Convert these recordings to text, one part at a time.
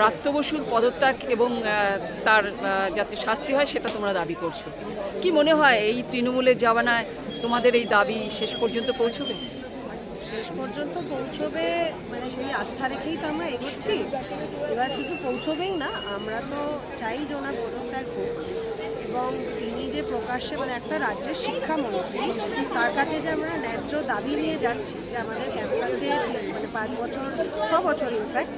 ব্রাত্য বসুর পদত্যাগ এবং তার যাতে শাস্তি হয় সেটা তোমরা দাবি করছ। কি মনে হয় এই তৃণমূলের জামানায় তোমাদের এই দাবি শেষ পর্যন্ত পৌঁছবে? শেষ পর্যন্ত পৌঁছবে মানে সেই আস্থা রেখেই তো আমরা এগোচ্ছি। এবার শুধু পৌঁছবেই না, আমরা তো চাই যে ওনার পদত্যাগ হোক। এবং তিনি যে প্রকাশ্যে মানে একটা রাজ্যের শিক্ষামন্ত্রী, তার কাছে যে আমরা ন্যায্য দাবি নিয়ে যাচ্ছি, যে আমাদের ক্যাম্পাসে মানে পাঁচ বছর, ছ বছর ইনফ্যাক্ট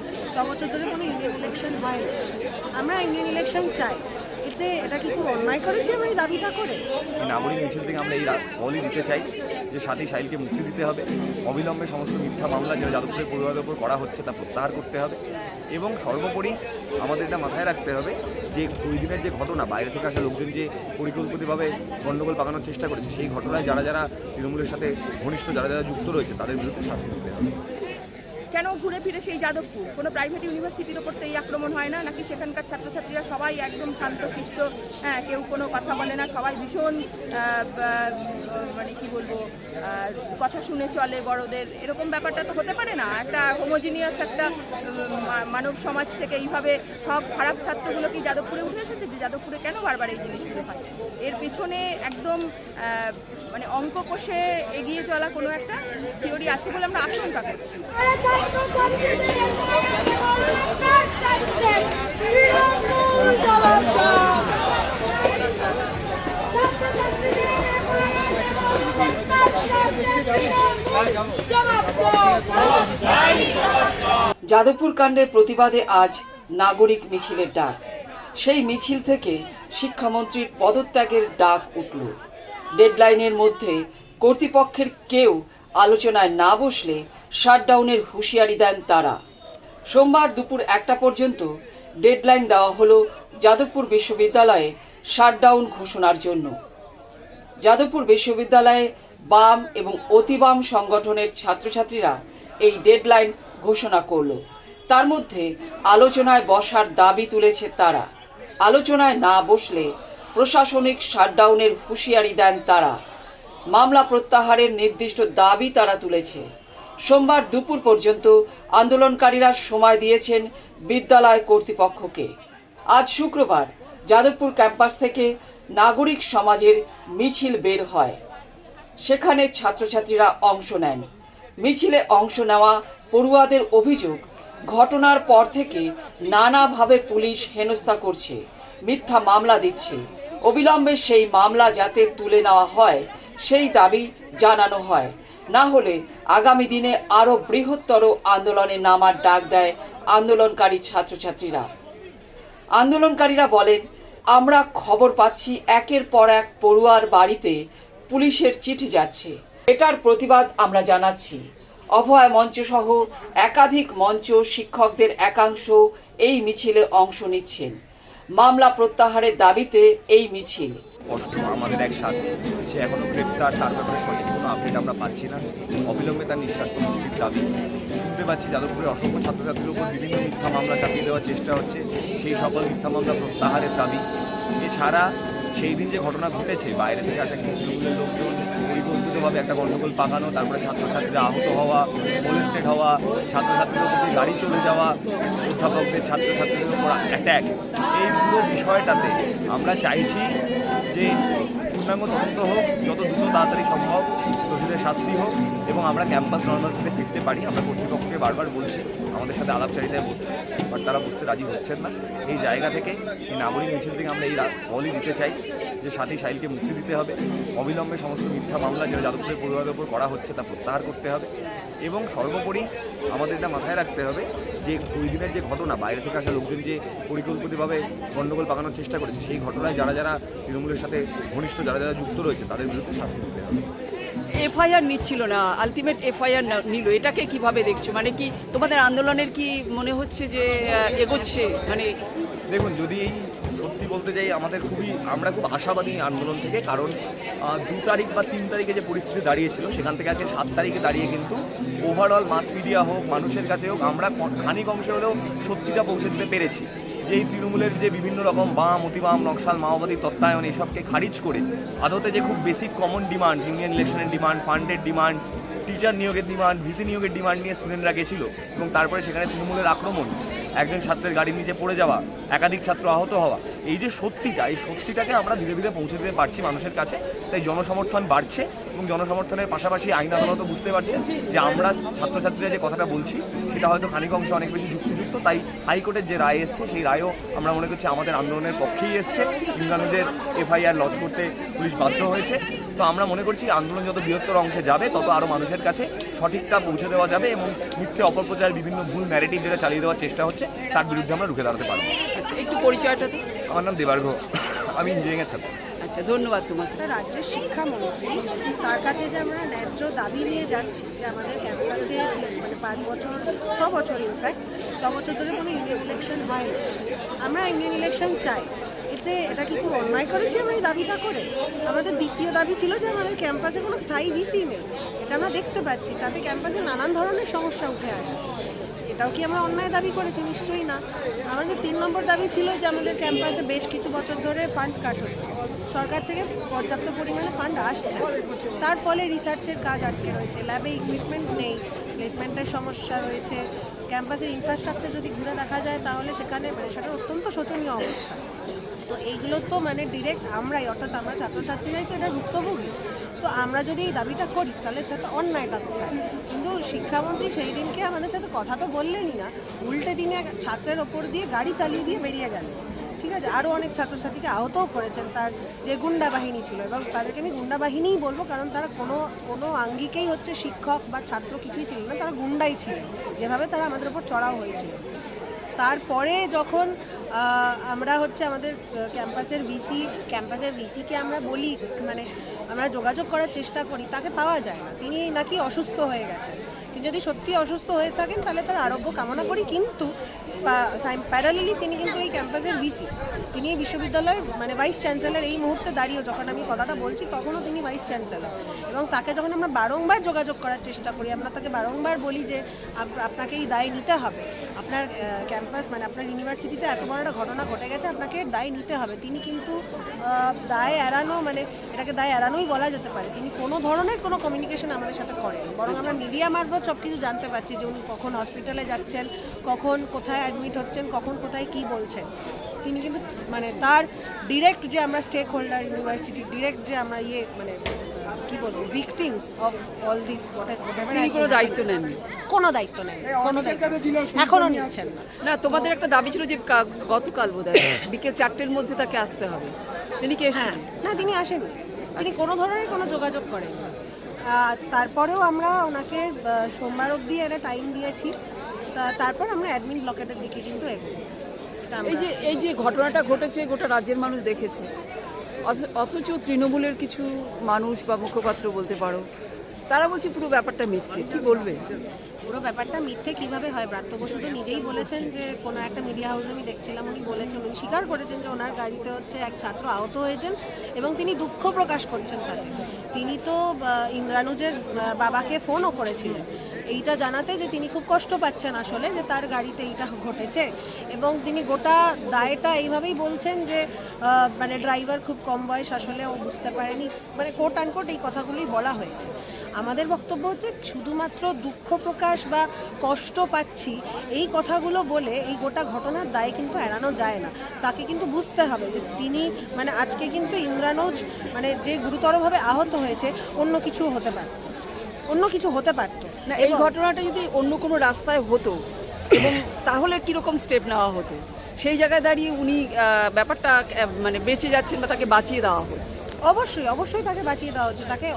বছর ধরে কোনো ইন্ডিয়ান ইলেকশন হয় না আমরা ইন্ডিয়ান ইলেকশন চাই। এতে এটা কি খুব অন্যায় করেছি আমরা এই দাবিটা করে? নাগরিক মিছিল থেকে আমরা এই বলই দিতে চাই যে সাথী সাইলকে মুক্তি দিতে হবে। অবিলম্বে সমস্ত মিথ্যা মামলা যেটা যাদবপুরের পরিবারের উপর করা হচ্ছে তা প্রত্যাহার করতে হবে। এবং সর্বোপরি আমাদের এটা মাথায় রাখতে হবে যে দুই দিনের যে ঘটনা, বাইরে থেকে আসা লোকজন যে পরিকল্পিতভাবে গণ্ডগোল পাকানোর চেষ্টা করেছে, সেই ঘটনায় যারা যারা তৃণমূলের সাথে ঘনিষ্ঠ, যারা যারা যুক্ত রয়েছে, তাদের বিরুদ্ধে শাস্তি দিতে হবে। কেন ঘুরে ফিরে সেই যাদবপুর? কোনো প্রাইভেট ইউনিভার্সিটির ওপর তো এই আক্রমণ হয় না? নাকি সেখানকার ছাত্রছাত্রীরা সবাই একদম শান্ত শান্তশিষ্ট হ্যাঁ কেউ কোনো কথা বলে না, সবাই ভীষণ মানে কি বলব কথা শুনে চলে বড়দের। এরকম ব্যাপারটা তো হতে পারে না। একটা হোমোজিনিয়াস একটা মানব সমাজ থেকে এইভাবে সব খারাপ ছাত্রগুলো কি যাদবপুরে উঠে এসেছে? যে যাদবপুরে কেন বারবার এই জিনিসগুলো হয়? এর পিছনে একদম মানে অঙ্ক কষে এগিয়ে চলা কোনো একটা থিওরি আছে বলে আমরা আশঙ্কা করছি। যাদবপুর কাণ্ডের প্রতিবাদে আজ নাগরিক মিছিলের ডাক। সেই মিছিল থেকে শিক্ষামন্ত্রীর পদত্যাগের ডাক উঠল। ডেডলাইনের মধ্যে কর্তৃপক্ষের কেউ আলোচনায় না বসলে শাটডাউনের হুঁশিয়ারি দেন তারা। সোমবার দুপুর একটা পর্যন্ত ডেডলাইন দেওয়া হলো যাদবপুর বিশ্ববিদ্যালয়ে শাটডাউন ঘোষণার জন্য। যাদবপুর বিশ্ববিদ্যালয়ে বাম এবং অতিবাম সংগঠনের ছাত্রছাত্রীরা এই ডেডলাইন ঘোষণা করল। তার মধ্যে আলোচনায় বসার দাবি তুলেছে তারা। আলোচনায় না বসলে প্রশাসনিক শাটডাউনের হুঁশিয়ারি দেন তারা। মামলা প্রত্যাহারের নির্দিষ্ট দাবি তারা তুলেছে। সোমবার দুপুর পর্যন্ত আন্দোলনকারীরা সময় দিয়েছেন বিদ্যালয় কর্তৃপক্ষকে। আজ শুক্রবার যাদবপুর ক্যাম্পাস থেকে নাগরিক সমাজের মিছিল বের হয়। সেখানে ছাত্রছাত্রীরা অংশ নেন। মিছিলে অংশ নেওয়া পড়ুয়াদের অভিযোগ, ঘটনার পর থেকে নানাভাবে পুলিশ হেনস্থা করছে, মিথ্যা মামলা দিচ্ছে। অবিলম্বে সেই মামলা যাতে তুলে নেওয়া হয়, সেই দাবি জানানো হয়। না হলে আগামী দিনে আরও বৃহত্তর আন্দোলনে নামার ডাক দেয় আন্দোলনকারী ছাত্রছাত্রীরা। আন্দোলনকারীরা বলেন, আমরা খবর পাচ্ছি একের পর এক পড়ুয়ার বাড়িতে পুলিশের চিঠি যাচ্ছে। এটার প্রতিবাদ আমরা জানাচ্ছি। অভয় মঞ্চ সহ একাধিক মঞ্চ শিক্ষকদের একাংশ এই মিছিলে অংশ নিচ্ছেন। মামলা প্রত্যাহারের দাবিতে এই মিছিল। আমাদের এক সাথে, সে এখনও গ্রেপ্তার, তার ব্যাপারে আপডেট আমরা পাচ্ছি না। অবিলম্বে তার নিঃস্বার্থ মুক্তির দাবি শুনতে পাচ্ছি। যাদবপুরে অসংখ্য ছাত্রছাত্রীর উপর বিভিন্ন মিথ্যা মামলা চাপিয়ে দেওয়ার চেষ্টা হচ্ছে। সেই সকল মিথ্যা মামলা প্রত্যাহারের দাবি। এছাড়া সেই দিন যে ঘটনা ঘটেছে, বাইরে থেকে আসা কিছু তৃণমূলের লোকজন পরিকল্পিতভাবে একটা গণ্ডগোল পাকানো, তারপরে ছাত্রছাত্রীরা আহত হওয়া মোলেস্টেড হওয়া, ছাত্রছাত্রীদের দিয়ে গাড়ি চলে যাওয়া অধ্যাপকদের ছাত্রছাত্রীদের উপর অ্যাট্যাক এই পুরো বিষয়টাতে আমরা চাইছি যে পূর্ণাঙ্গ তদন্ত হোক, যত দ্রুত তাড়াতাড়ি সম্ভব দোষীদের শাস্তি হোক এবং আমরা ক্যাম্পাস নর্মালসিতে ফিরতে পারি। আমরা কর্তৃপক্ষকে বারবার বলছি, আমাদের সাথে আলাপচারিতায় বসতে, বাট তারা বসতে রাজি হচ্ছেন না। এই জায়গা থেকে, এই নাগরিক মিছিল থেকে আমরা এই বলই দিতে চাই যে সাথী সাইলকে মুক্তি দিতে হবে। অবিলম্বে সমস্ত মিথ্যা মামলা যেটা যাদবপুরের পরিবারের উপর করা হচ্ছে তা প্রত্যাহার করতে হবে এবং সর্বোপরি আমাদের এটা মাথায় রাখতে হবে যে দুই দিনের যে ঘটনা বাইরে থেকে আসা লোকজন যে পরিকল্পিতভাবে গণ্ডগোল পাকানোর চেষ্টা করেছে সেই ঘটনায় যারা যারা তৃণমূলের সাথে ঘনিষ্ঠ যারা যারা যুক্ত রয়েছে তাদের বিরুদ্ধে শাস্তি দিতে হবে। এফআইআর নিচ্ছিল না আলটিমেট এফআইআর নিল। এটাকে কীভাবে দেখছ? মানে কি তোমাদের আন্দোলনের কি মনে হচ্ছে যে এগোচ্ছে? মানে দেখুন যদি এই বলতে যাই আমাদের খুবই, আমরা খুব আশাবাদী আন্দোলন থেকে, কারণ দু তারিখ বা তিন তারিখে যে পরিস্থিতি দাঁড়িয়েছিল, সেখান থেকে আজকে সাত তারিখে দাঁড়িয়ে কিন্তু ওভারঅল মাস মিডিয়া হোক, মানুষের কাছে হোক, আমরা খানিক অংশে হলেও সত্যিটা পৌঁছে দিতে পেরেছি। যে এই তৃণমূলের যে বিভিন্ন রকম বাম, অতিবাম, নকশাল, মাওবাদী তত্ত্বায়ন, এইসবকে খারিজ করে আদতে যে খুব বেসিক কমন ডিমান্ড ইউনিয়ন ইলেকশনের ডিমান্ড ফান্ডের ডিমান্ড টিচার নিয়োগের ডিমান্ড ভিসি নিয়োগের ডিমান্ড নিয়ে স্টুডেন্টরা গেছিল এবং তারপরে সেখানে তৃণমূলের আক্রমণ একজন ছাত্রের গাড়ির নিচে পড়ে যাওয়া, একাধিক ছাত্র আহত হওয়া, এই যে সত্যিটা, এই সত্যিটাকে আমরা ধীরে ধীরে পৌঁছে দিতে পারছি মানুষের কাছে। তাই জনসমর্থন বাড়ছে এবং জনসমর্থনের পাশাপাশি আইন আদালত বুঝতে পারছে যে আমরা ছাত্রছাত্রীরা যে কথাটা বলছি, সেটা হয়তো খানিক অংশে অনেক বেশি যুক্তিযুক্ত। তাই হাইকোর্টের যে রায় এসছে, সেই রায়ও আমরা মনে করছি আমাদের আন্দোলনের পক্ষেই এসছে। ইন্দ্রানুজের এফআইআর লঞ্চ করতে পুলিশ বাধ্য হয়েছে। তো আমরা মনে করছি আন্দোলন যত বৃহত্তর অংশে যাবে তত আরও মানুষের কাছে সঠিকটা পৌঁছে দেওয়া যাবে এবং মিথ্যে অপপ্রচার বিভিন্ন ভুল ন্যারেটিভ যেটা চালিয়ে দেওয়ার চেষ্টা হচ্ছে তার বিরুদ্ধে আমরা রুখে দাঁড়াতে পারব। আচ্ছা একটু পরিচয়টা আমার নাম দেবার্ঘ আমি ইঞ্জিনিয়ারিংয়ের ছাত্র। আচ্ছা ধন্যবাদ তোমাকে। রাজ্যের শিক্ষামন্ত্রী তার কাছে যে আমরা ন্যায্য দাবি নিয়ে যাচ্ছি যে আমাদের ক্যাম্পাসে মানে পাঁচ বছর ছ বছর ইনফ্যাক্ট ছ বছর ধরে কোনো ইন্ডিয়ান ইলেকশন হয়নি। আমরা ইন্ডিয়ান ইলেকশন চাই। এতে এটা কি খুব অন্যায় করেছি আমরা এই দাবিটা করে? আমাদের দ্বিতীয় দাবি ছিল যে আমাদের ক্যাম্পাসে কোনো স্থায়ী ভিসি নেই। এটা আমরা দেখতে পাচ্ছি, তাতে ক্যাম্পাসে নানান ধরনের সমস্যা উঠে আসছে। এটাও কি আমরা অন্যায় দাবি করেছি? নিশ্চয়ই না। আমাদের তিন নম্বর দাবি ছিল যে আমাদের ক্যাম্পাসে বেশ কিছু বছর ধরে ফান্ড কাট হচ্ছে। সরকার থেকে পর্যাপ্ত পরিমাণে ফান্ড আসছে। তার ফলে রিসার্চের কাজ আটকে রয়েছে। ল্যাবে ইকুইপমেন্ট নেই প্লেসমেন্টের সমস্যা রয়েছে। ক্যাম্পাসের ইনফ্রাস্ট্রাকচার যদি ঘুরে দেখা যায়, তাহলে সেখানে মানে সেটা অত্যন্ত শোচনীয় অবস্থা। তো এইগুলো তো মানে ডিরেক্ট আমরাই, অর্থাৎ আমরা ছাত্রছাত্রীরাই তো এটা ভুক্তভোগী। তো আমরা যদি এই দাবিটা করি, তাহলে সেটা অন্যায়টা কোথায় কিন্তু শিক্ষামন্ত্রী সেই দিনকে আমাদের সাথে কথা তো বললেনই না, উল্টে দিনে ছাত্রের ওপর দিয়ে গাড়ি চালিয়ে দিয়ে বেরিয়ে গেলেন। ঠিক আছে? আরও অনেক ছাত্রছাত্রীকে আহতও করেছেন, তার যে গুন্ডা বাহিনী ছিল। এবং তাদেরকে আমি গুন্ডা বাহিনীই বলব, কারণ তারা কোনো কোনো আঙ্গিকেই হচ্ছে শিক্ষক বা ছাত্র কিছুই ছিল না, তারা গুন্ডাই ছিল। যেভাবে তারা আমাদের উপর চড়াও হয়েছিল। তারপরে যখন আমরা হচ্ছে আমাদের ক্যাম্পাসের ভিসি ক্যাম্পাসের ভিসিকে আমরা বলি মানে আমরা যোগাযোগ করার চেষ্টা করি, তাকে পাওয়া যায় না। তিনি নাকি অসুস্থ হয়ে গেছেন। তিনি যদি সত্যি অসুস্থ হয়ে থাকেন, তাহলে তার আরোগ্য কামনা করি, কিন্তু প্যারালিলি তিনি কিন্তু এই ক্যাম্পাসের ভিসি তিনি এই বিশ্ববিদ্যালয়ের মানে ভাইস চ্যান্সেলর এই মুহূর্তে দাঁড়িয়েও যখন আমি কথাটা বলছি তখনও তিনি ভাইস চ্যান্সেলর। এবং তাকে যখন আমরা বারংবার যোগাযোগ করার চেষ্টা করি আমরা তাকে বারংবার বলি যে আপ- আপনাকে এই দায় নিতে হবে। আপনার ক্যাম্পাস মানে আপনার ইউনিভার্সিটিতে এত বড় একটা ঘটনা ঘটে গেছে আপনাকে দায় নিতে হবে। তিনি কিন্তু দায় এড়ানো মানে এটাকে দায় এড়ানোই বলা যেতে পারে। তিনি কোনো ধরনের কোনো কমিউনিকেশন আমাদের সাথে করেন বরং আমরা মিডিয়া মারফত সব কিছু জানতে পারছি যে উনি কখন হসপিটালে যাচ্ছেন কখন কোথায় অ্যাডমিট হচ্ছেন কখন কোথায় কি বলছেন। তিনি কিন্তু মানে তার ডিরেক্ট যে আমরা স্টেক হোল্ডার ইউনিভার্সিটি ডিরেক্ট যে আমরা ইয়ে মানে কি বলব ভিকটিমস অফ অল দিস তিনি কোনো দায়িত্ব নেননি? কোনো দায়িত্ব নেন কোনো। এখনও নিচ্ছেন না। না তোমাদের একটা দাবি ছিল যে গতকাল বোধ হয় বিকেল চারটের মধ্যে তাকে আসতে হবে। তিনি কি হ্যাঁ। এসেছেন না তিনি আসেন তিনি কোনো ধরনের কোনো যোগাযোগ করেন তারপরেও আমরা ওনাকে সোমবার অবধি একটা টাইম দিয়েছি। তা- তারপর আমরা অ্যাডমিন ব্লকেটের দিকে কিন্তু এগোবো এই যে এই যে ঘটনাটা ঘটেছে গোটা রাজ্যের মানুষ দেখেছে। অথ- অথচ তৃণমূলের কিছু মানুষ বা মুখপাত্র বলতে পারো তারা বলছে পুরো ব্যাপারটা মিথ্যে। কি বলবে? পুরো ব্যাপারটা মিথ্যে কীভাবে হয়? ব্রাত্য বসু তো নিজেই বলেছেন যে কোনো একটা মিডিয়া হাউসে আমি দেখছিলাম উনি বলেছেন উনি স্বীকার করেছেন যে ওনার গাড়িতে হচ্ছে এক ছাত্র আহত হয়েছেন এবং তিনি দুঃখ প্রকাশ করছেন তাতে। তিনি তো ইন্দ্রানুজের বাবাকে ফোনও করেছিলেন। এইটা জানাতে যে তিনি খুব কষ্ট পাচ্ছেন আসলে যে তার গাড়িতে এইটা ঘটেছে। এবং তিনি গোটা দায়টা এইভাবেই বলছেন যে মানে ড্রাইভার খুব কম বয়স আসলে ও বুঝতে পারেনি। মানে কোট আনকোট এই কথাগুলোই বলা হয়েছে। আমাদের বক্তব্য হচ্ছে শুধুমাত্র দুঃখ প্রকাশ বা কষ্ট পাচ্ছি এই কথাগুলো বলে এই গোটা ঘটনার দায় কিন্তু এড়ানো যায় না। তাকে কিন্তু বুঝতে হবে যে তিনি মানে আজকে কিন্তু ইন্দ্রানোজ মানে যে গুরুতরভাবে আহত হয়েছে, অন্য কিছু হতে পারত। অন্য কিছু হতে পারতো। না এই ঘটনাটা যদি অন্য কোনো রাস্তায় হতো এবং তাহলে কীরকম স্টেপ নেওয়া হতো? সেই জায়গায় দাঁড়িয়ে উনি ব্যাপারটা মানে বেঁচে যাচ্ছেন বা তাকে বাঁচিয়ে দেওয়া হচ্ছে। অবশ্যই অবশ্যই তাকে বাঁচিয়ে দেওয়া হচ্ছে। তাকে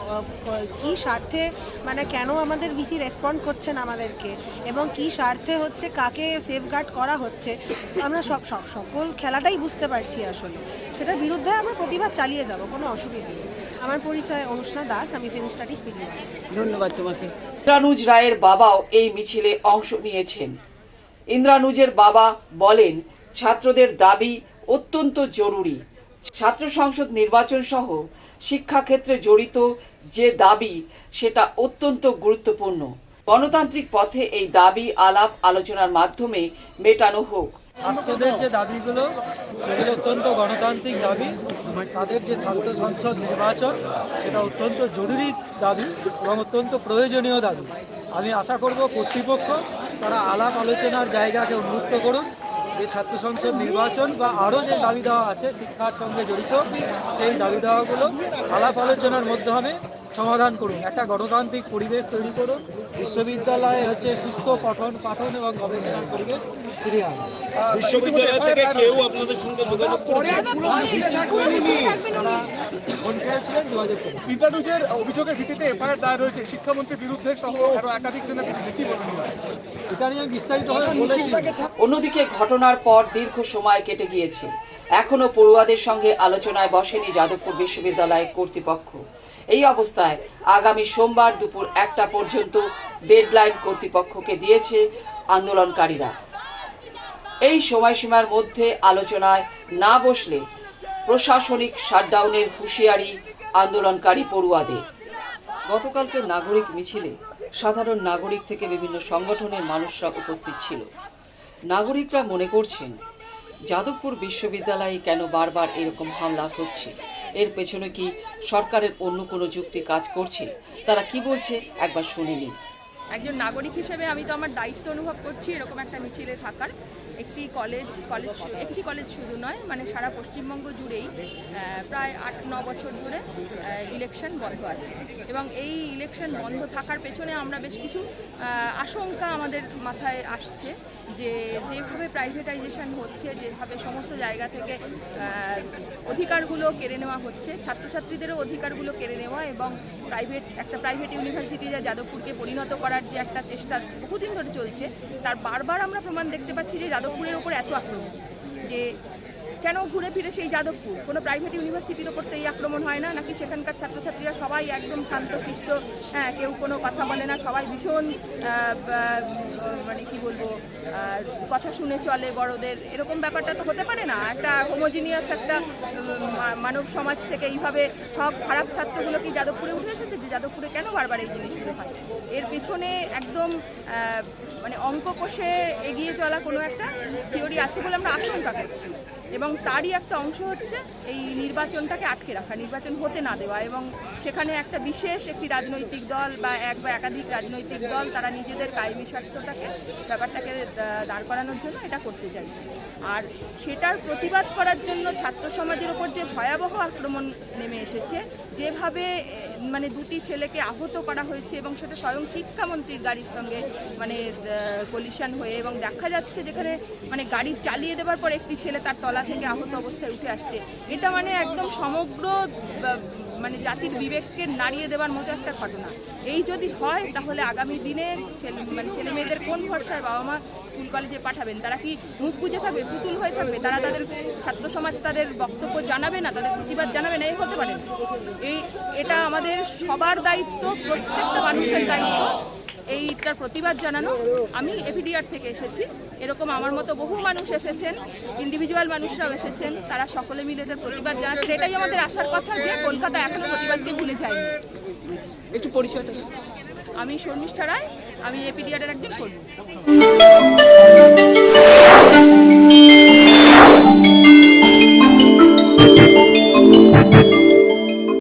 কি স্বার্থে মানে কেন আমাদের ভিসি রেসপন্ড করছেন আমাদেরকে? এবং কি স্বার্থে হচ্ছে কাকে সেফগার্ড করা হচ্ছে? আমরা সব সব- সকল খেলাটাই বুঝতে পারছি আসলে। সেটার বিরুদ্ধে আমরা প্রতিবাদ চালিয়ে যাব কোনো অসুবিধা নেই। আমার পরিচয় অনুষ্ণা দাস, আমি ফিল্ম স্টাডিজ পিজি ধন্যবাদ তোমাকে। ইন্দ্রানুজ রায়ের বাবাও এই মিছিলে অংশ নিয়েছেন। ইন্দ্রানুজের বাবা বলেন, ছাত্রদের দাবি অত্যন্ত জরুরি। ছাত্র সংসদ নির্বাচন সহ শিক্ষাক্ষেত্রে জড়িত যে দাবি, সেটা অত্যন্ত গুরুত্বপূর্ণ। গণতান্ত্রিক পথে এই দাবি, আলাপ, আলোচনার মাধ্যমে মেটানো হোক। ছাত্রদের যে দাবিগুলো, সেগুলো অত্যন্ত গণতান্ত্রিক দাবি। তাদের যে ছাত্র সংসদ নির্বাচন, সেটা অত্যন্ত জরুরি দাবি এবং অত্যন্ত প্রয়োজনীয় দাবি। আমি আশা করব কর্তৃপক্ষ তারা আলাপ আলোচনার জায়গাকে উন্মুক্ত করুন যে ছাত্র সংসদ নির্বাচন বা আরও যে দাবি দেওয়া আছে শিক্ষার সঙ্গে জড়িত, সেই দাবি দেওয়াগুলো আলাপ আলোচনার মাধ্যমে সমাধান করুন। একটা গণতান্ত্রিক পরিবেশ তৈরি করুন। বিশ্ববিদ্যালয়ে হচ্ছে সুস্থ পঠন পাঠন এবং গবেষণার পরিবেশ ফিরিয়ে আনুন। বিশ্ববিদ্যালয় থেকে কেউ আপনাদের সঙ্গে যোগাযোগ বিদ্যানুজের অভিযোগের ভিত্তিতে এফআইআর দায়ের হয়েছে। শিক্ষামন্ত্রীর বিরুদ্ধে সহ আরও একাধিক জনের বিরুদ্ধে এটা নিয়ে আমি অন্যদিকে ঘটনার পর দীর্ঘ সময় কেটে গিয়েছে। এখনও পড়ুয়াদের সঙ্গে আলোচনায় বসেনি যাদবপুর বিশ্ববিদ্যালয় কর্তৃপক্ষ। এই অবস্থায় আগামী সোমবার দুপুর একটা পর্যন্ত ডেডলাইন কর্তৃপক্ষকে দিয়েছে আন্দোলনকারীরা। এই সময়সীমার মধ্যে আলোচনায় না বসলে প্রশাসনিক শাটডাউনের হুঁশিয়ারি আন্দোলনকারী পড়ুয়াদের। গতকালকে নাগরিক মিছিলে সাধারণ নাগরিক থেকে বিভিন্ন সংগঠনের মানুষরা উপস্থিত ছিল। নাগরিকরা মনে করছেন, যাদবপুর বিশ্ববিদ্যালয়ে কেন বারবার এরকম হামলা হচ্ছে? এর পেছনে কি সরকারের অন্য কোনো যুক্তি কাজ করছে? তারা কি বলছে? একবার শুনে নিন। একজন নাগরিক হিসেবে আমি তো আমার দায়িত্ব অনুভব করছি এরকম একটা মিছিলে থাকার। একটি কলেজ কলেজ একটি কলেজ শুধু নয় মানে সারা পশ্চিমবঙ্গ জুড়েই প্রায় আট, ন বছর ধরে ইলেকশন বন্ধ আছে। এবং এই ইলেকশন বন্ধ থাকার পেছনে আমরা বেশ কিছু আশঙ্কা আমাদের মাথায় আসছে। যে যেভাবে প্রাইভেটাইজেশন হচ্ছে, যেভাবে সমস্ত জায়গা থেকে অধিকারগুলো কেড়ে নেওয়া হচ্ছে, ছাত্রছাত্রীদেরও অধিকারগুলো কেড়ে নেওয়া এবং প্রাইভেট একটা প্রাইভেট ইউনিভার্সিটি যা যাদবপুরকে পরিণত করার যে একটা চেষ্টা বহুদিন ধরে চলছে, তার বারবার আমরা প্রমাণ দেখতে পাচ্ছি যে যাদবপুরের ওপর এত আক্রমণ। যে কেন ঘুরে ফিরে সেই যাদবপুর? কোনো প্রাইভেট ইউনিভার্সিটির ওপর তো এই আক্রমণ হয় না? নাকি সেখানকার ছাত্রছাত্রীরা সবাই একদম শান্ত শান্তশিষ্ট হ্যাঁ কেউ কোনো কথা বলে না, সবাই ভীষণ মানে কি বলব কথা শুনে চলে বড়দের। এরকম ব্যাপারটা তো হতে পারে না। একটা হোমোজিনিয়াস একটা মানব সমাজ থেকে এইভাবে সব খারাপ ছাত্রগুলো কি যাদবপুরে উঠে এসেছে? যে যাদবপুরে কেন বারবার এই জিনিসগুলো হয়? এর পিছনে একদম মানে অঙ্ক কোষে এগিয়ে চলা কোনো একটা থিওরি আছে বলে আমরা আশঙ্কা করছি। এবং তারই একটা অংশ হচ্ছে এই নির্বাচনটাকে আটকে রাখা, নির্বাচন হতে না দেওয়া এবং সেখানে একটা বিশেষ একটি রাজনৈতিক দল বা এক বা একাধিক রাজনৈতিক দল তারা নিজেদের কায়েমি স্বার্থটাকে, ব্যাপারটাকে দাঁড় করানোর জন্য এটা করতে চাইছে। আর সেটার প্রতিবাদ করার জন্য ছাত্র সমাজের ওপর যে ভয়াবহ আক্রমণ নেমে এসেছে, যেভাবে মানে দুটি ছেলেকে আহত করা হয়েছে এবং সেটা স্বয়ং শিক্ষামন্ত্রীর গাড়ির সঙ্গে মানে কলিশন হয়ে এবং দেখা যাচ্ছে যেখানে মানে গাড়ি চালিয়ে দেওয়ার পর একটি ছেলে তার তলা থেকে আহত অবস্থায় উঠে আসছে। এটা মানে একদম সমগ্র মানে জাতির বিবেককে নাড়িয়ে দেওয়ার মতো একটা ঘটনা। এই যদি হয়, তাহলে আগামী দিনে ছেলে মানে ছেলে মেয়েদের কোন ভরসায় বাবা মা স্কুল কলেজে পাঠাবেন? তারা কি মুখ বুঝে থাকবে, পুতুল হয়ে থাকবে? তারা তাদের ছাত্র সমাজ তাদের বক্তব্য জানাবে না? তাদের প্রতিবাদ জানাবে না? এই হতে পারে এই, এটা আমাদের সবার দায়িত্ব, প্রত্যেকটা মানুষের দায়িত্ব। এইটার প্রতিবাদ জানানো। আমি এফিডিআর থেকে এসেছি। এরকম আমার মতো বহু মানুষ এসেছেন ইন্ডিভিজুয়াল মানুষরাও এসেছেন। তারা সকলে মিলে এদের প্রতিবাদ জানাচ্ছেন। এটাই আমাদের আসার কথা যে কলকাতা এখনও প্রতিবাদকে ভুলে যায়নি। একটু পরিচয় আমি শর্মিষ্ঠা রায় আমি এপিডিআরের একজন কর্মী।